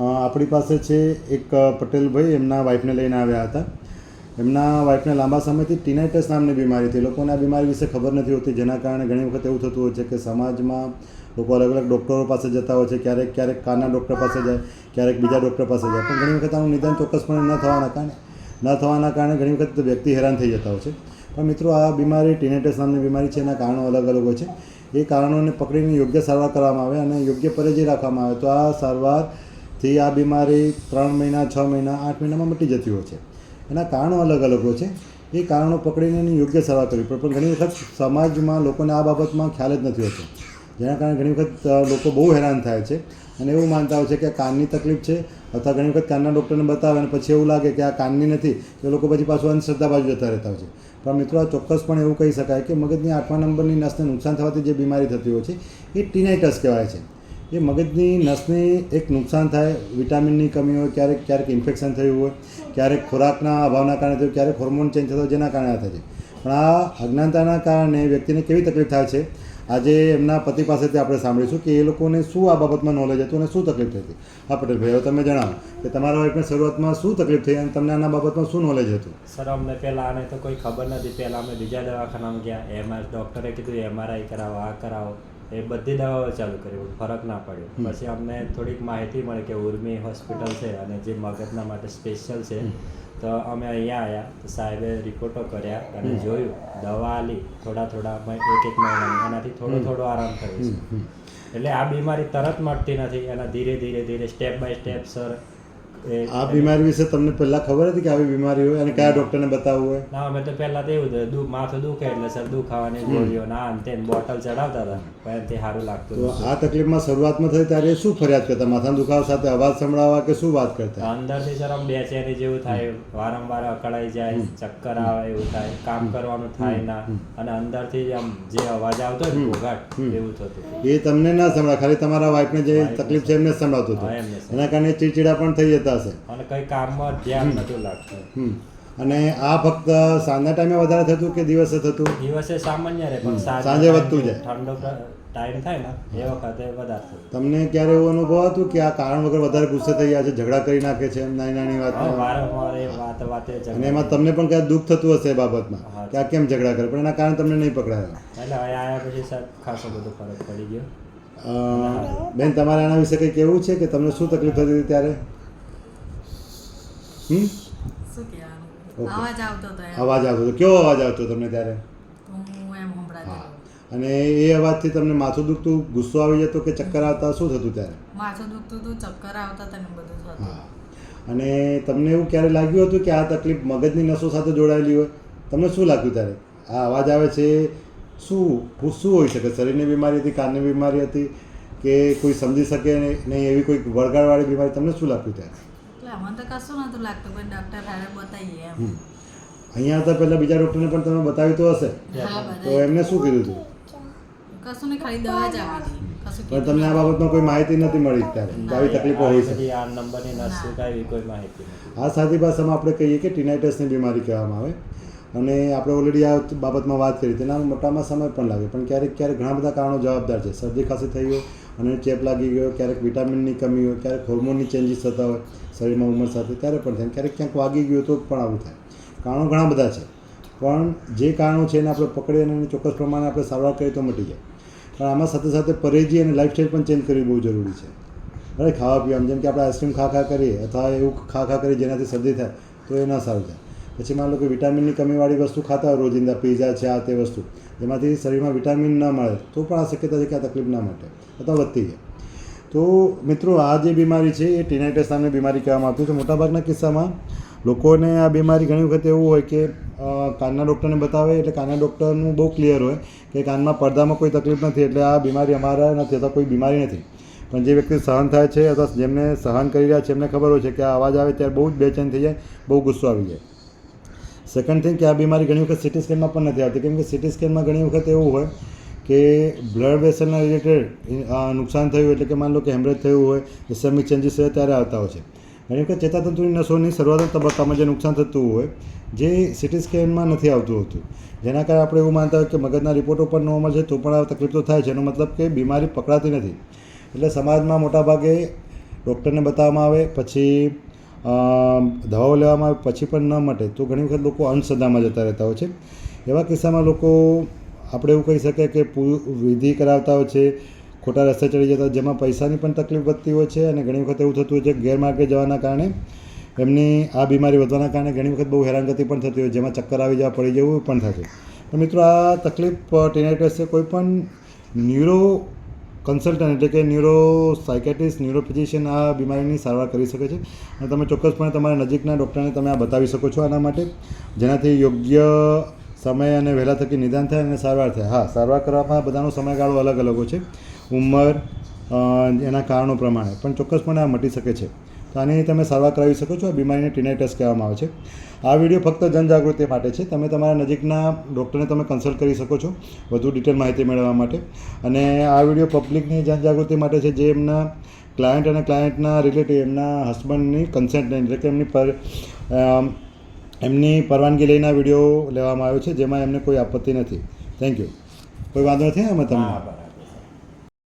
આપણી પાસે છે એક પટેલભાઈ, એમના વાઈફને લઈને આવ્યા હતા. એમના વાઈફને લાંબા સમયથી ટીનાઇટસ નામની બીમારી હતી. લોકોને આ બીમારી વિશે ખબર નથી હોતી. જેના કારણે ઘણી વખત એવું થતું હોય છે કે સમાજમાં લોકો અલગ અલગ ડૉક્ટરો પાસે જતા હોય છે. ક્યારેક ક્યારેક કાનના ડૉક્ટર પાસે જાય, ક્યારેક બીજા ડૉક્ટર પાસે જાય. પણ ઘણી વખત આનું નિદાન ચોક્કસપણે ન થવાના કારણે, ન થવાના કારણે ઘણી વખત વ્યક્તિ હેરાન થઈ જતા હોય છે. પણ મિત્રો, આ બીમારી ટીનેટસ નામની બીમારી છે. એના કારણો અલગ અલગ હોય છે. એ કારણોને પકડીને યોગ્ય સારવાર કરવામાં આવે અને યોગ્ય પરેજી રાખવામાં આવે. તો આ સારવારથી આ બીમારી ત્રણ મહિના, છ મહિના, આઠ મહિનામાં મટી જતી હોય છે. એના કારણો અલગ અલગ હોય છે. એ કારણો પકડીને એની યોગ્ય સારવાર કરવી પડે. પણ ઘણી વખત સમાજમાં લોકોને આ બાબતમાં ખ્યાલ જ નથી હોતો. જેના કારણે ઘણી વખત લોકો બહુ હેરાન થાય છે અને એવું માનતા હોય છે કે આ કાનની તકલીફ છે અથવા ઘણી વખત કાનના ડૉક્ટરને બતાવે અને પછી એવું લાગે કે આ કાનની નથી, તો લોકો પછી પાછું અંધશ્રદ્ધા બાજુ જતા રહેતા હોય છે. પણ મિત્રો, આ ચોક્કસપણે એવું કહી શકાય કે મગજની આઠમા નંબરની નસને નુકસાન થવાથી જે બીમારી થતી હોય છે, એ ટીનાઇટસ કહેવાય છે. એ મગજની, નસને એક નુકસાન થાય. વિટામિનની કમી હોય, ક્યારેક ક્યારેક ઇન્ફેક્શન થયું હોય, ક્યારેક ખોરાકના અભાવના કારણે થયું, ક્યારેક હોર્મોન ચેન્જ થતો જેના કારણે આ થાય છે. પણ આ અજ્ઞાનતાના કારણે વ્યક્તિને કેવી તકલીફ થાય છે? આજે એમના પતિ પાસેથી આપણે સાંભળીશું કે એ લોકોને શું આ બાબતમાં નોલેજ હતું અને શું તકલીફ થઈ હતી. હા પટેલભાઈ હવે તમે જણાવો કે તમારા વાઈફને શરૂઆતમાં શું તકલીફ થઈ અને તમને આના બાબતમાં શું નોલેજ હતું? સર, અમને પહેલાં આને તો કોઈ ખબર નથી. પહેલાં અમે બીજા દવાખાનામાં ગયા. એમાં ડૉક્ટરે કીધું એમઆરઆઈ કરાવો, આ કરાવો. એ બધી દવાઓ ચાલુ કરી ફરક ના પડ્યો. પછી અમને થોડીક માહિતી મળી કે ઉર્મી હોસ્પિટલ છે અને જે મગજના માટે સ્પેશિયલ છે. તો અમે અહીંયા આવ્યા તો સાહેબે રિપોર્ટો કર્યા અને જોયું દવા આલી થોડા થોડા એક એક મહિના એનાથી થોડો થોડો આરામ થયો છે. એટલે આ બીમારી તરત મટતી નથી એના ધીરે ધીરે ધીરે સ્ટેપ બાય સ્ટેપ સર આ બીમારી વિશે તમને પહેલા ખબર હતી કે આવી બીમારી હોય અને કયા ડોક્ટરને બતાવવું હોય? ના અમે તો પહેલા તો એવું હતું, દુ માથું દુખે એટલે સર દુખાવાની ગોળીઓ ના તેમ બોટલ ચડાવતા હતા. પણ તે સારું લાગતું તો. આ તકલીફમાં શરૂઆતમાં થઈ ત્યારે શું ફરિયાદ કરતા? માથાના દુખાવા સાથે અવાજ સંભળાવા કે શું વાત કરતા? અંદરથી સર આમ બેચેની જેવું થાય વારંવાર અકળાઈ જાય ચક્કર આવે એવું થાય કામ કરવાનું થાય ના. અને અંદરથી આમ જે અવાજ આવતો ને ઘોઘાટ એવું થતું એ તમને ના સંભળાય. ખાલી તમારા વાઈફને જે તકલીફ છે એમને હા, હતું એના કારણે ચીડચીડા પણ થઈ જતા હશે. અને કઈ કામમાં ધ્યાન નથી લાગતું. અને આ ફક્ત સાંજના ટાઈમે વધારે થતું કે દિવસે થતું? દિવસે સામાન્ય રહે પણ સાંજે વધતું જાય. ઠંડો ટાઈમ થાય ને એ વખતે વધારે થતું. તમને ક્યારે એવો અનુભવ હતું કે આ કારણ વગર વધારે ગુસ્સે થઈ ગયા છે ઝઘડા કરી નાખે છે એમ નાની નાની વાત વાતમાં વારંવાર એ વાત અને એમાં તમને પણ ક્યાંક દુઃખ થતું હશે એ બાબતમાં. કે આ કેમ ઝઘડા કરે? પણ એના કારણે તમને નહીં પકડાયો? એટલે હવે આવ્યા પછી સાહેબ ખાસો બધો ફરક પડી ગયો. બેન તમારે આના વિશે કંઈ કેવું છે કે તમને શું તકલીફ થતી હતી ત્યારે? હમ. અવાજ આવતો હતો અવાજ આવતો હતો કેવો અવાજ આવતો તમને ત્યારે? હું અને એ અવાજથી તમને માથું દુખતું ગુસ્સો આવી જતો કે ચક્કર આવતા? શું થતું ત્યારે? માથું દુખતું હતું ચક્કર આવતા તને બધું થતું. હા. અને તમને એવું ક્યારે લાગ્યું હતું કે આ તકલીફ મગજની નસો સાથે જોડાયેલી હોય? તમને શું લાગ્યું ત્યારે? આ અવાજ આવે છે શું શું હોઈ શકે? શરીરની બીમારી હતી કાનની બીમારી હતી કે કોઈ સમજી શકે નહીં એવી કોઈ વળગાડવાળી બીમારી? તમને શું લાગ્યું ત્યારે? એટલે અમને તો કશું નતું લાગતું પણ ડૉક્ટર હારે બતાવીએ એમ. અહીંયા હતા પહેલા બીજા ડૉક્ટરને પણ તમે બતાવ્યું તો હશે. તો એમને શું કીધું હતું કશું ને ખાલી દવા જ આપી પણ તમને આ બાબતમાં કોઈ માહિતી નથી મળી ત્યારે આવી તકલીફો રહી શકે આ નંબરની સુકાય એવી કોઈ માહિતી આ સાદી ભાષામાં આપણે કહીએ કે ટીનાઇટસની બીમારી કહેવામાં આવે. અને આપણે ઓલરેડી આ બાબતમાં વાત કરી. તેના મોટામાં સમય પણ લાગે. પણ ક્યારેક ક્યારેક ઘણા બધા કારણો જવાબદાર છે. શરદી ખાંસી થઈ હોય અને ચેપ લાગી ગયો, ક્યારેક વિટામિનની કમી હોય, ક્યારેક હોર્મોનની ચેન્જીસ થતા હોય, શરીરમાં ઉંમર સાથે, ત્યારે પણ થાય. ક્યારેક ક્યાંક વાગી ગયું તો પણ આવું થાય. કારણો ઘણા બધા છે. પણ જે કારણો છે એને આપણે પકડી અને ચોક્કસ પ્રમાણે આપણે સારવાર કરીએ તો મટી જાય. પણ આમાં સાથે સાથે પરેજી અને લાઈફસ્ટાઈલ પણ ચેન્જ કરવી બહુ જરૂરી છે. બરાબર ખાવા પીવાનું, જેમ કે આપણે આઈસ્ક્રીમ ખા ખા કરીએ અથવા એવું ખા ખા કરીએ જેનાથી શરદી થાય, તો એ ના સારું થાય. પછી માન લો કે વિટામિનની કમીવાળી વસ્તુ ખાતા હોય, રોજિંદા પીઝા છે આ તે વસ્તુ. જેમાંથી શરીરમાં વિટામિન ન મળે, તો પણ આ શક્યતા છે કે આ તકલીફ ના માટે, અથવા વધતી જાય. તો મિત્રો, આ જે બીમારી છે, એ ટીનાઇટસ નામની બીમારી કહેવામાં આવતી છે. મોટાભાગના કિસ્સામાં લોકોને આ બીમારી ઘણી વખત એવું હોય કે કાનના ડૉક્ટરને બતાવે, એટલે કાનના ડૉક્ટરનું બહુ ક્લિયર હોય કે કાનમાં પડદામાં કોઈ તકલીફ નથી, એટલે આ બીમારી અમારા નથી, અથવા કોઈ બીમારી નથી. પણ જે વ્યક્તિ સહન થાય છે, અથવા જેમને સહન કરી રહ્યા છે, એમને ખબર હોય છે કે આ અવાજ આવે ત્યારે બહુ જ બેચેન થઈ જાય, બહુ ગુસ્સો આવી જાય. સેકન્ડ થિંગ કે આ બીમારી ઘણી વખત સિટી સ્કેનમાં પણ નથી આવતી. કેમ કે સિટી સ્કેનમાં ઘણી વખત એવું હોય કે બ્લડ વેસલના રિલેટેડ નુકસાન થયું એટલે કે માન લો કે હેમરેજ થયું હોય ઇસમિક ચેન્જીસ હોય ત્યારે આવતા હોય છે. ઘણી વખત ચેતાતંતુની નસોની શરૂઆતના તબક્કામાં જે નુકસાન થતું હોય, જે સિટી સ્કેનમાં નથી આવતું હોતું. જેના કારણે આપણે એવું માનતા હોય કે મગજના રિપોર્ટો પણ નોર્મલ છે તો પણ આ તકલીફ તો થાય છે. એનો મતલબ કે બીમારી પકડાતી નથી. એટલે સમાજમાં મોટાભાગે ડૉક્ટરને બતાવવામાં આવે, પછી દવાઓ લેવામાં પછી પણ ન મટે, તો ઘણી વખત લોકો અંધશ્રદ્ધામાં જતા રહેતા હોય છે. એવા કિસ્સામાં લોકો, આપણે એવું કહી શકીએ કે વિધિ કરાવતા હોય છે, ખોટા રસ્તે ચડી જતા જેમાં પૈસાની પણ તકલીફ વધતી હોય છે અને ઘણી વખત એવું થતું હોય છે ગેરમાર્ગે જવાના કારણે એમની આ બીમારી વધવાના કારણે ઘણી વખત બહુ હેરાનગતિ પણ થતી હોય જેમાં ચક્કર આવી જવા પડી જવું પણ છે તો મિત્રો, આ તકલીફ ટીનેટર્સે કોઈ પણ ન્યુરો કન્સલ્ટન્ટ એટલે કે ન્યુરો સાયકેટ્રિસ્ટ ન્યુરો આ બીમારીની સારવાર કરી શકે છે. અને તમે ચોક્કસપણે તમારા નજીકના ડૉક્ટરને તમે આ બતાવી શકો છો આના માટે. જેનાથી યોગ્ય સમય અને વહેલા થકી નિદાન થાય અને સારવાર થાય. હા, સારવાર કરવામાં બધાનો સમયગાળો અલગ અલગ હોય છે. ઉંમર એના કારણો પ્રમાણે. પણ ચોક્કસપણે આ મટી શકે છે. તો આની તમે સારવાર કરાવી શકો છો. આ બીમારીને ટીનાઇટસ કહેવામાં આવે છે. આ વીડિયો ફક્ત જનજાગૃતિ માટે છે. તમે તમારા નજીકના ડૉક્ટરને તમે કન્સલ્ટ કરી શકો છો વધુ ડિટેલ માહિતી મેળવવા માટે. અને આ વીડિયો પબ્લિકની જનજાગૃતિ માટે છે જે એમના ક્લાયન્ટ અને ક્લાયન્ટના રિલેટિવ, એમના હસબન્ડની કન્સેન્ટ એટલે કે એમની પર એમની પરવાનગી લઈને આ વીડિયો લેવામાં આવ્યો છે, જેમાં એમને કોઈ આપત્તિ નથી. થેન્ક યુ કોઈ વાંધો નથી એમાં તમને.